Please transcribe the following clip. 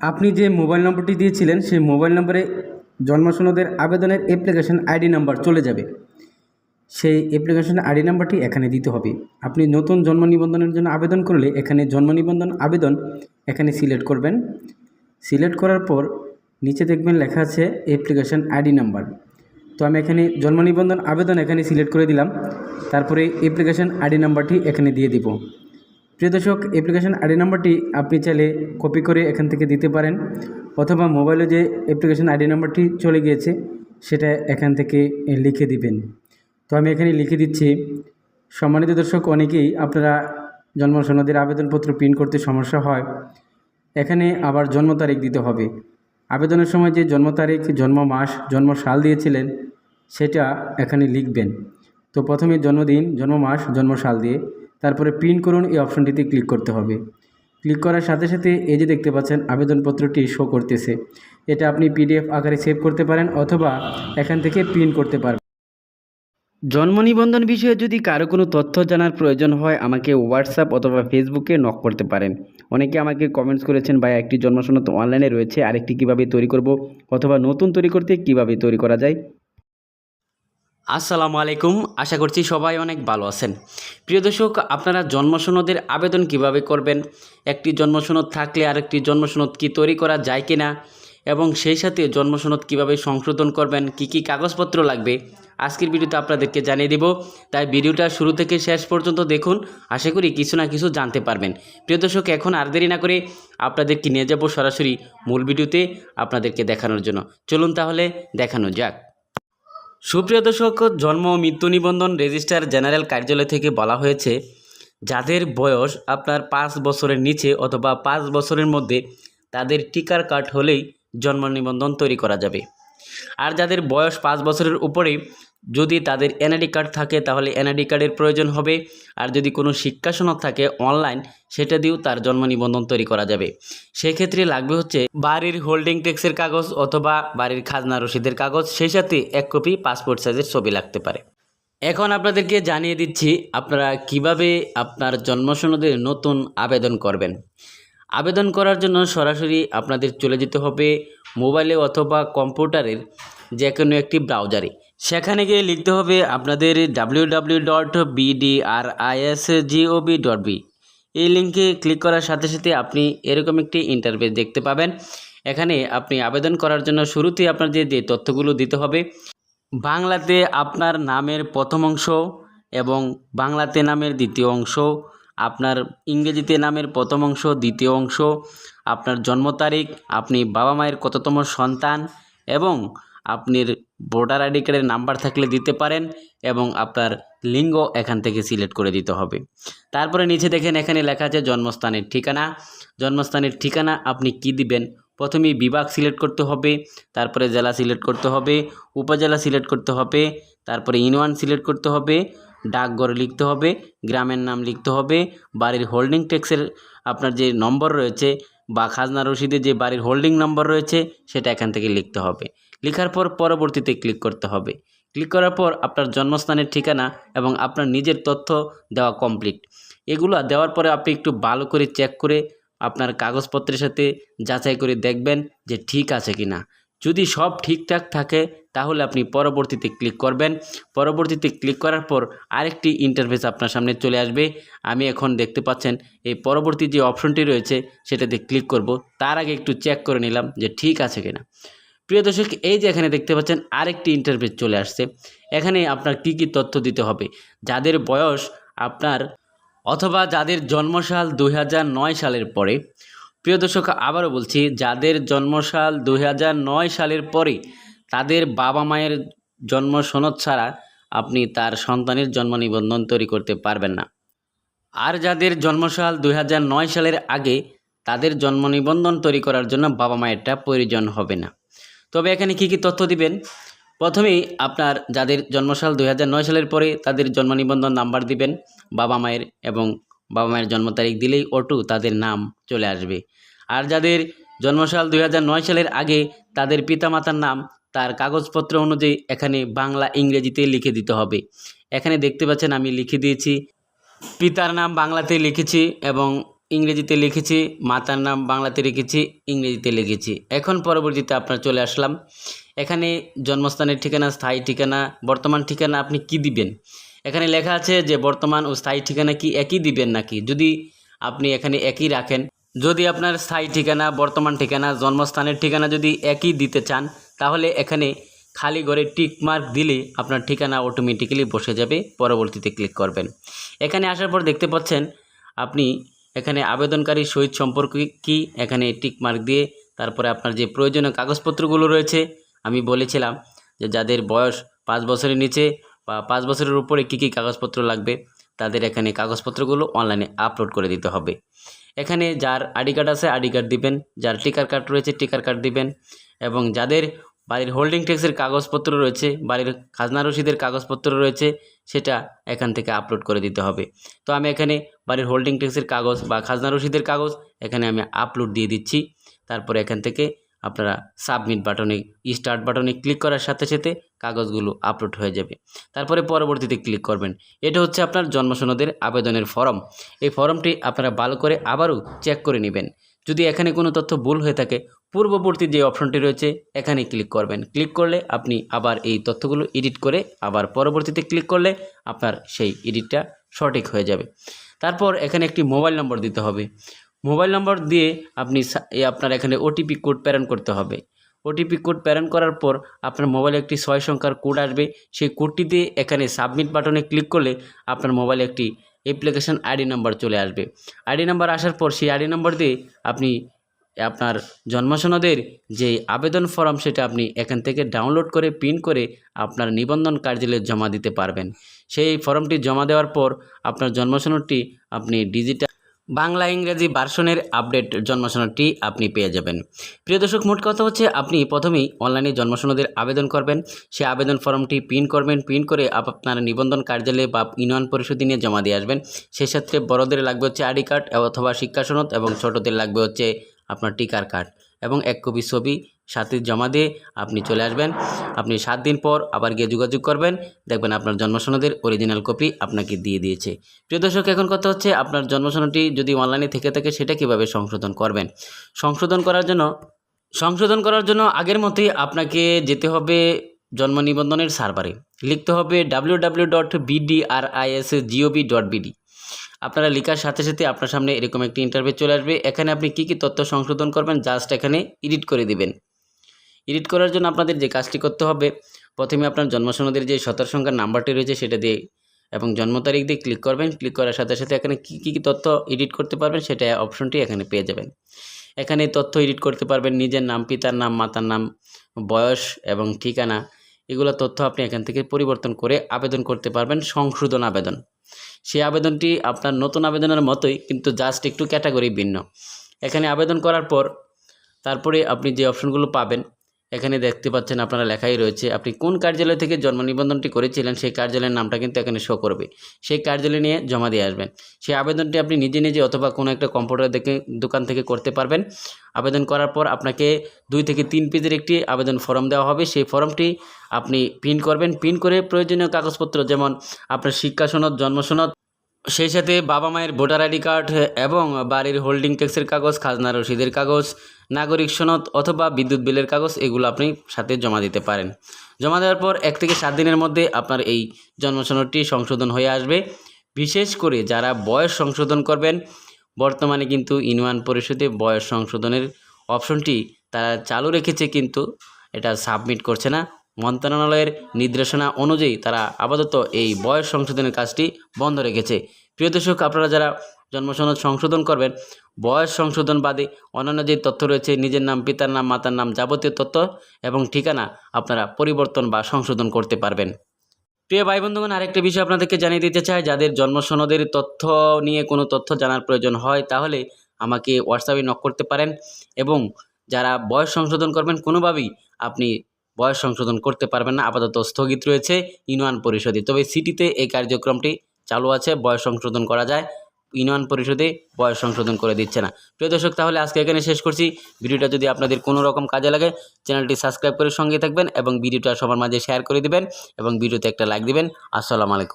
আপনি যে মোবাইল নম্বরটি দিয়েছিলেন, সেই মোবাইল নম্বরে জন্ম সনদের আবেদনের অ্যাপ্লিকেশন আইডি নাম্বার চলে যাবে। সেই অ্যাপ্লিকেশন আইডি নাম্বারটি এখানে দিতে হবে। আপনি নতুন জন্ম নিবন্ধনের জন্য আবেদন করলে এখানে জন্ম নিবন্ধন আবেদন এখানে সিলেক্ট করবেন। সিলেক্ট করার পর নিচে দেখবেন লেখা আছে অ্যাপ্লিকেশন আইডি নাম্বার তো আমি এখানে জন্ম নিবন্ধন আবেদন এখানে সিলেক্ট করে দিলাম। তারপরে অ্যাপ্লিকেশন আইডি নাম্বারটি এখানে দিয়ে দিব। প্রিয় দর্শক অ্যাপ্লিকেশন আইডি নাম্বারটি আপনি চাইলে কপি করে এখান থেকে দিতে পারেন অথবা মোবাইলে যে অ্যাপ্লিকেশন আইডি নাম্বারটি চলে গিয়েছে, সেটা এখান থেকে লিখে দিবেন। তো আমি এখানে লিখে দিচ্ছি, সম্মানিত দর্শক, অনেকেই আপনারা জন্ম সনদের আবেদনপত্র প্রিন্ট করতে সমস্যা হয়। এখানে আবার জন্ম তারিখ দিতে হবে। আবেদনের সময় যে জন্ম তারিখ, জন্ম মাস, জন্ম সাল দিয়েছিলেন, সেটা এখানে লিখবেন। তো প্রথমে জন্মদিন, জন্ম মাস, জন্ম সাল দিয়ে তারপরে প্রিন্ট করুন, এই অপশনটিতে ক্লিক করতে হবে। ক্লিক করার সাথে সাথে এই যে দেখতে পাচ্ছেন, আবেদনপত্রটি শো করতেছে। এটা আপনি পিডিএফ আকারে সেভ করতে পারেন অথবা এখান থেকে প্রিন্ট করতে পারবেন। জন্ম নিবন্ধন বিষয়ে যদি কারও কোনো তথ্য জানার প্রয়োজন হয়, আমাকে হোয়াটসঅ্যাপ অথবা ফেসবুকে নক করতে পারেন। অনেকে আমাকে কমেন্টস করেছেন ভাই একটি জন্মসনদ অনলাইনে রয়েছে, আরেকটি কীভাবে তৈরি করব? অথবা, নতুন তৈরি করতে কীভাবে তৈরি করা যায়? আসসালামু আলাইকুম। আশা করছি সবাই অনেক ভালো আছেন। প্রিয় দর্শক, আপনারা জন্মসনদের আবেদন কীভাবে করবেন? একটি জন্মসনদ থাকলে আরেকটি জন্মসনদ কি তৈরি করা যায় কি না এবং সেই সাথে জন্মসনদ কীভাবে সংশোধন করবেন? কি কি কাগজপত্র লাগবে? আজকের ভিডিওতে আপনাদেরকে জানিয়ে দেব। তাই ভিডিওটা শুরু থেকে শেষ পর্যন্ত দেখুন। আশা করি কিছু না কিছু জানতে পারবেন। প্রিয় দর্শক, এখন আর দেরি না করে আপনাদেরকে নিয়ে যাব সরাসরি মূল ভিডিওতে আপনাদেরকে দেখানোর জন্য। চলুন তাহলে দেখানো যাক। সুপ্রিয় দর্শক, জন্ম ও মৃত্যু নিবন্ধন রেজিস্ট্রার জেনারেল কার্যালয় থেকে বলা হয়েছে, যাদের বয়স আপনার পাঁচ বছরের নিচে অথবা পাঁচ বছরের মধ্যে, তাদের টিকার কার্ড হলেই জন্ম নিবন্ধন তৈরি করা যাবে। আর যাদের বয়স পাঁচ বছরের উপরে যদি তাদের এনআইডি কার্ড থাকে, তাহলে এনআইডি কার্ডের প্রয়োজন হবে। আর যদি কোনো শিক্ষা সনদ থাকে অনলাইন সেটা দিয়েও তার জন্ম নিবন্ধন তৈরি করা যাবে। সেক্ষেত্রে লাগবে হচ্ছে বাড়ির হোল্ডিং ট্যাক্সের কাগজ অথবা বাড়ির খাজনা রসিদের কাগজ, সেই সাথে এক কপি পাসপোর্ট সাইজের ছবি লাগতে পারে। এখন আপনাদেরকে জানিয়ে দিচ্ছি, আপনারা কীভাবে আপনার জন্ম সনদের নতুন আবেদন করবেন। আবেদন করার জন্য সরাসরি আপনাদের চলে যেতে হবে মোবাইলে অথবা কম্পিউটারের যে কোনো একটি ব্রাউজারে। সেখানে গিয়ে লিখতে হবে আপনাদের ডাব্লিউ ডট ডট বি এই লিঙ্কে ক্লিক করার সাথে সাথে আপনি এরকম একটি ইন্টারভেস দেখতে পাবেন। এখানে আপনি আবেদন করার জন্য শুরুতেই আপনার যে যে তথ্যগুলো দিতে হবে, বাংলাতে আপনার নামের প্রথম অংশ এবং বাংলাতে নামের দ্বিতীয় অংশ, আপনার ইংরেজিতে নামের প্রথম অংশ, দ্বিতীয় অংশ, আপনার জন্ম তারিখ, আপনি বাবা মায়ের কততম সন্তান এবং আপনার ভোটার আইডি কার্ডের নাম্বার থাকলে দিতে পারেন এবং আপনার লিঙ্গ এখান থেকে সিলেক্ট করে দিতে হবে। তারপরে নিচে দেখেন এখানে লেখা আছে জন্মস্থানের ঠিকানা। জন্মস্থানের ঠিকানা আপনি কি দিবেন? প্রথমেই বিভাগ সিলেক্ট করতে হবে, তারপরে জেলা সিলেক্ট করতে হবে, উপজেলা সিলেক্ট করতে হবে, তারপরে ইউনিয়ন সিলেক্ট করতে হবে, ডাকঘর লিখতে হবে, গ্রামের নাম লিখতে হবে, বাড়ির হোল্ডিং ট্যাক্সের আপনার যে নম্বর রয়েছে বা খাজনা রসিদে যে বাড়ির হোল্ডিং নম্বর রয়েছে সেটা এখান থেকে লিখতে হবে। লেখার পর পরবর্তীতে ক্লিক করতে হবে। ক্লিক করার পর আপনার জন্মস্থানের ঠিকানা এবং আপনার নিজের তথ্য দেওয়া কমপ্লিট এগুলো দেওয়ার পরে আপনি একটু ভালো করে চেক করে আপনার কাগজপত্রের সাথে যাচাই করে দেখবেন যে ঠিক আছে কি না যদি সব ঠিকঠাক থাকে, তাহলে আপনি পরবর্তীতে ক্লিক করবেন। পরবর্তীতে ক্লিক করার পর আরেকটি ইন্টারফেস আপনার সামনে চলে আসবে। আমি এখন দেখতে পাচ্ছেন এই পরবর্তী যে অপশনটি রয়েছে, সেটাতে ক্লিক করব। তার আগে একটু চেক করে নিলাম যে ঠিক আছে কিনা। প্রিয় দর্শক, এই যে এখানে দেখতে পাচ্ছেন, আরেকটি ইন্টারভিউ চলে আসছে। এখানে আপনার কি কি তথ্য দিতে হবে? যাদের বয়স আপনার অথবা যাদের জন্মসাল দু হাজার নয় সালের পরে। প্রিয় দর্শক, আবারও বলছি, যাদের জন্মসাল দু হাজার নয় সালের পরে, তাদের বাবা মায়ের জন্ম সনদ ছাড়া আপনি তার সন্তানের জন্ম নিবন্ধন তৈরি করতে পারবেন না। আর যাদের জন্মসাল দু হাজার নয় সালের আগে, তাদের জন্ম নিবন্ধন তৈরি করার জন্য বাবা মায়েরটা প্রয়োজন হবে না। তবে এখানে কি কি তথ্য দিবেন? প্রথমেই আপনার যাদের জন্মসাল দু হাজার নয় সালের পরে তাদের জন্ম নিবন্ধন নাম্বার দিবেন, বাবা মায়ের এবং বাবা মায়ের জন্ম তারিখ দিলেই অটো তাদের নাম চলে আসবে। আর যাদের জন্মসাল দু হাজার নয় সালের আগে তাদের পিতামাতার নাম, তার কাগজপত্র অনুযায়ী এখানে বাংলা ইংরেজিতে লিখে দিতে হবে। এখানে দেখতে পাচ্ছেন আমি লিখে দিয়েছি, পিতার নাম বাংলাতে লিখেছি এবং ইংরেজিতে লিখেছি, মাতার নাম বাংলাতে লিখেছি ইংরেজিতে লিখেছি। এখন পরবর্তীতে আপনার চলে আসলাম। এখানে জন্মস্থানের ঠিকানা, স্থায়ী ঠিকানা, বর্তমান ঠিকানা আপনি কি দিবেন? এখানে লেখা আছে যে বর্তমান ও স্থায়ী ঠিকানা কি একই দিবেন নাকি? যদি আপনি এখানে একই রাখেন, যদি আপনার স্থায়ী ঠিকানা, বর্তমান ঠিকানা, জন্মস্থানের ঠিকানা যদি একই দিতে চান, তাহলে এখানে খালি ঘরে টিক মার্ক দিলে আপনার ঠিকানা অটোমেটিক্যালি বসে যাবে। পরবর্তীতে ক্লিক করবেন। এখানে আসার পর দেখতে পাচ্ছেন, আপনি এখানে আবেদনকারী সহিত সম্পর্ক কি? এখানে টিক মার্ক দিয়ে তারপরে আপনার যে প্রয়োজনীয় কাগজপত্রগুলো রয়েছে, আমি বলেছিলাম যে যাদের বয়স পাঁচ বছরের নিচে বা পাঁচ বছরের উপরে কী কী কাগজপত্র লাগবে, তাদের এখানে কাগজপত্রগুলো অনলাইনে আপলোড করে দিতে হবে। এখানে যার আইডি কার্ড আছে, আইডি কার্ড দিবেন, যার টিকার কার্ড রয়েছে টিকার কার্ড দিবেন এবং যাদের বাড়ির হোল্ডিং ট্যাক্সের কাগজপত্র রয়েছে, বাড়ির খাজনা রসিদের কাগজপত্র রয়েছে, সেটা এখান থেকে আপলোড করে দিতে হবে। তো আমি এখানে বাড়ির হোল্ডিং ট্যাক্সের কাগজ বা খাজনা রসিদের কাগজ এখানে আমি আপলোড দিয়ে দিচ্ছি। তারপরে এখান থেকে আপনারা সাবমিট বাটনে স্টার্ট বাটনে ক্লিক করার সাথে সাথে কাগজগুলো আপলোড হয়ে যাবে। তারপরে পরবর্তীতে ক্লিক করবেন। এটা হচ্ছে আপনার জন্মসনদের আবেদনের ফর্ম এই ফর্মটি আপনারা ভালো করে আবারও চেক করে নেবেন। যদি এখানে কোনো তথ্য ভুল হয়ে থাকে পূর্ববর্তী যে অপশনটি রয়েছে, এখানে ক্লিক করবেন। ক্লিক করলে আপনি আবার এই তথ্যগুলো এডিট করে আবার পরবর্তীতে ক্লিক করলে আপনার সেই এডিটটা সঠিক হয়ে যাবে। তারপর এখানে একটি মোবাইল নম্বর দিতে হবে। মোবাইল নম্বর দিয়ে আপনি আপনার এখানে ওটিপি কোড প্রেরণ করতে হবে। ওটিপি কোড প্রেরণ করার পর আপনার মোবাইলে একটি ছয় সংখ্যার কোড আসবে। সেই কোডটি দিয়ে এখানে সাবমিট বাটনে ক্লিক করলে আপনার মোবাইলে একটি অ্যাপ্লিকেশন আইডি নাম্বার চলে আসবে। আইডি নাম্বার আসার পর সেই আইডি নাম্বার দিয়ে আপনি আপনার জন্মসনদের যে আবেদন ফর্ম সেটা আপনি এখান থেকে ডাউনলোড করে, প্রিন্ট করে আপনার নিবন্ধন কার্যালয়ে জমা দিতে পারবেন। সেই ফর্মটি জমা দেওয়ার পর আপনার জন্মসনদটি আপনি ডিজিটাল বাংলা ইংরেজি ভার্সনের আপডেট জন্মসনদটি আপনি পেয়ে যাবেন। প্রিয় দর্শক, মোট কথা হচ্ছে আপনি প্রথমেই অনলাইনে জন্মসনদের আবেদন করবেন। সেই আবেদন ফর্মটি প্রিন্ট করবেন, প্রিন্ট করে আপনার নিবন্ধন কার্যালয়ে বা ইউনিয়ন পরিষদে নিয়ে জমা দিয়ে আসবেন। সেক্ষেত্রে বড়দের লাগবে হচ্ছে আইডি কার্ড অথবা শিক্ষা সনদ এবং ছোটদের লাগবে হচ্ছে আপনার টিকার কার্ড এবং এক কপি ছবি সাথে জমা দিয়ে আপনি চলে আসবেন। আপনি সাত দিন পর আবার গিয়ে যোগাযোগ করবেন। দেখবেন আপনার জন্মসনদের অরিজিনাল কপি আপনাকে দিয়ে দিয়েছে। প্রিয় দর্শক, এখন কথা হচ্ছে আপনার জন্মসনদটি যদি অনলাইনে থেকে থাকে, সেটা কীভাবে সংশোধন করবেন? সংশোধন করার জন্য, সংশোধন করার জন্য আগের মতোই আপনাকে যেতে হবে জন্ম নিবন্ধনের সার্ভারে লিখতে হবে W W dot BDRIS gov dot BD আপনারা লেখার সাথে সাথে আপনার সামনে এরকম একটি ইন্টারভিউ চলে আসবে। এখানে আপনি কী কী তথ্য সংশোধন করবেন জাস্ট এখানে এডিট করে দিবেন। এডিট করার জন্য আপনাদের যে কাজটি করতে হবে, প্রথমে আপনার জন্মসনদের যে সতেরো সংখ্যার নাম্বারটি রয়েছে সেটা দিয়ে এবং জন্ম তারিখ দিয়ে ক্লিক করবেন। ক্লিক করার সাথে সাথে এখানে কী কী তথ্য এডিট করতে পারবেন সেটা অপশনটি এখানে পেয়ে যাবেন। এখানে তথ্য এডিট করতে পারবেন, নিজের নাম, পিতার নাম, মাতার নাম, বয়স এবং ঠিকানা। এগুলো তথ্য আপনি এখান থেকে পরিবর্তন করে আবেদন করতে পারবেন সংশোধন আবেদন। সেই আবেদনটি আপনার নতুন আবেদনের মতোই, কিন্তু জাস্ট একটু ক্যাটাগরি ভিন্ন। এখানে আবেদন করার পর, তারপরে আপনি যে অপশনগুলো পাবেন এখানে দেখতে পাচ্ছেন আপনারা লেখাই রয়েছে, আপনি কোন কার্যালয় থেকে জন্ম নিবন্ধনটি করেছিলেন, সেই কার্যালয়ের নামটা কিন্তু এখানে শো করবে। সেই কার্যালয় নিয়ে জমা দিয়ে আসবেন। সেই আবেদনটি আপনি নিজে নিজে অথবা কোনো একটা কম্পিউটার দেখে দোকান থেকে করতে পারবেন। আবেদন করার পর আপনাকে দুই থেকে তিন পেজের একটি আবেদন ফর্ম দেওয়া হবে। সেই ফর্মটি আপনি প্রিন্ট করবেন। প্রিন্ট করে প্রয়োজনীয় কাগজপত্র যেমন আপনার শিক্ষা সনদ সেই সাথে বাবা মায়ের ভোটার আইডি কার্ড এবং বাড়ির হোল্ডিং ট্যাক্সের কাগজ, খাজনা রসিদের কাগজ, নাগরিক সনদ অথবা বিদ্যুৎ বিলের কাগজ, এগুলো আপনি সাথে জমা দিতে পারেন। জমা দেওয়ার পর এক থেকে সাত দিনের মধ্যে আপনার এই জন্ম সনদটি সংশোধন হয়ে আসবে। বিশেষ করে যারা বয়স সংশোধন করবেন, বর্তমানে কিন্তু ইউনিয়ন পরিষদে বয়স সংশোধনের অপশনটি তারা চালু রেখেছে কিন্তু এটা সাবমিট করছে না। মন্ত্রণালয়ের নির্দেশনা অনুযায়ী তারা আপাতত এই বয়স সংশোধনের কাজটি বন্ধ রেখেছে। প্রিয় দর্শক, আপনারা যারা জন্মসনদ সংশোধন করবেন, বয়স সংশোধন বাদে অন্যান্য যে তথ্য রয়েছে, নিজের নাম, পিতার নাম, মাতার নাম যাবতীয় তথ্য এবং ঠিকানা আপনারা পরিবর্তন বা সংশোধন করতে পারবেন। প্রিয় ভাই বন্ধুগণ আরেকটা বিষয় আপনাদেরকে জানিয়ে দিতে চাই। যাদের জন্মসনদের তথ্য নিয়ে কোনো তথ্য জানার প্রয়োজন হয়, তাহলে আমাকে হোয়াটসঅ্যাপে নক করতে পারেন এবং যারা বয়স সংশোধন করবেন, কোনোভাবেই আপনি বয়স সংশোধন করতে পারবেন না, আপাতত স্থগিত রয়েছে ইউনিয়ন পরিষদে। তবে সিটিতে এই কার্যক্রমটি চালু আছে, বয়স সংশোধন করা যায়, ইউনিয়ন পরিষদে বয়স সংশোধন করে দিচ্ছে না। প্রিয় দর্শক, তাহলে আজকে এখানে শেষ করছি। ভিডিওটা যদি আপনাদের কোনো রকম কাজে লাগে, চ্যানেলটি সাবস্ক্রাইব করে সঙ্গে থাকবেন এবং ভিডিওটা সবার মাঝে শেয়ার করে দিবেন এবং ভিডিওতে একটা লাইক দিবেন। আসসালামু আলাইকুম।